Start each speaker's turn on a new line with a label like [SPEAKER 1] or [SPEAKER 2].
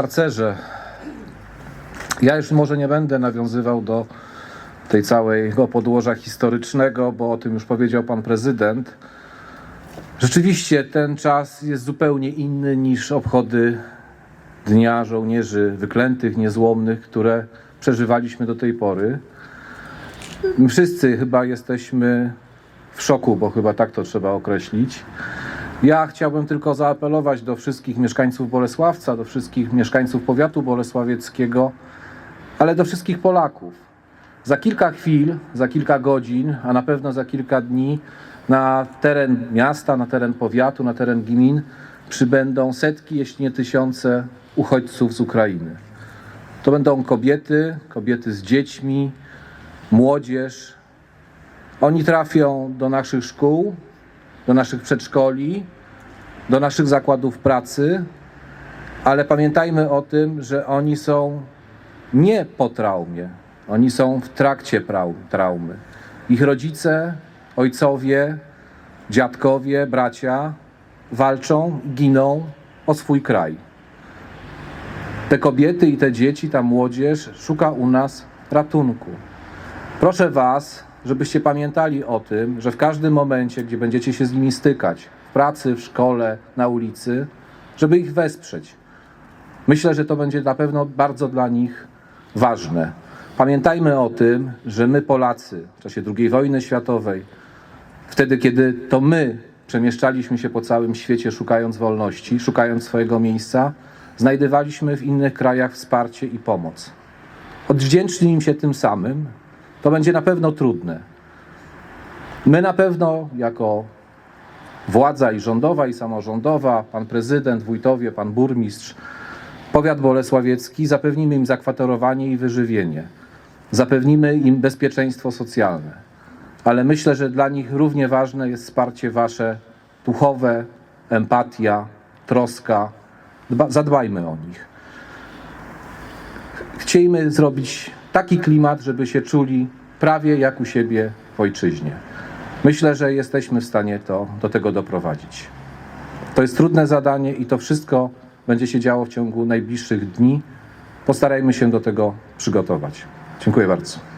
[SPEAKER 1] harcerze. Ja już może nie będę nawiązywał do tej całego podłoża historycznego, bo o tym już powiedział pan prezydent. Rzeczywiście ten czas jest zupełnie inny niż obchody Dnia Żołnierzy Wyklętych, Niezłomnych, które przeżywaliśmy do tej pory. Wszyscy chyba jesteśmy w szoku, bo chyba tak to trzeba określić. Ja chciałbym tylko zaapelować do wszystkich mieszkańców Bolesławca, do wszystkich mieszkańców powiatu bolesławieckiego, ale do wszystkich Polaków. Za kilka chwil, za kilka godzin, a na pewno za kilka dni na teren miasta, na teren powiatu, na teren gmin przybędą setki, jeśli nie tysiące uchodźców z Ukrainy. To będą kobiety, kobiety z dziećmi, młodzież. Oni trafią do naszych szkół, do naszych przedszkoli, do naszych zakładów pracy, ale pamiętajmy o tym, że oni są nie po traumie, oni są w trakcie traumy. Ich rodzice, ojcowie, dziadkowie, bracia walczą, giną o swój kraj. Te kobiety i te dzieci, ta młodzież szuka u nas ratunku. Proszę Was, żebyście pamiętali o tym, że w każdym momencie, gdzie będziecie się z nimi stykać, w pracy, w szkole, na ulicy, żeby ich wesprzeć. Myślę, że to będzie na pewno bardzo dla nich ważne. Pamiętajmy o tym, że my Polacy w czasie II wojny światowej, wtedy kiedy to my przemieszczaliśmy się po całym świecie szukając wolności, szukając swojego miejsca, znajdywaliśmy w innych krajach wsparcie i pomoc. Odwdzięcznij im się tym samym, to będzie na pewno trudne. My na pewno jako władza i rządowa, i samorządowa, pan prezydent, wójtowie, pan burmistrz, powiat bolesławiecki, zapewnimy im zakwaterowanie i wyżywienie. Zapewnimy im bezpieczeństwo socjalne. Ale myślę, że dla nich równie ważne jest wsparcie wasze duchowe, empatia, troska. Dba, zadbajmy o nich. Chciejmy zrobić taki klimat, żeby się czuli prawie jak u siebie w ojczyźnie. Myślę, że jesteśmy w stanie to, do tego doprowadzić. To jest trudne zadanie i to wszystko będzie się działo w ciągu najbliższych dni. Postarajmy się do tego przygotować. Dziękuję bardzo.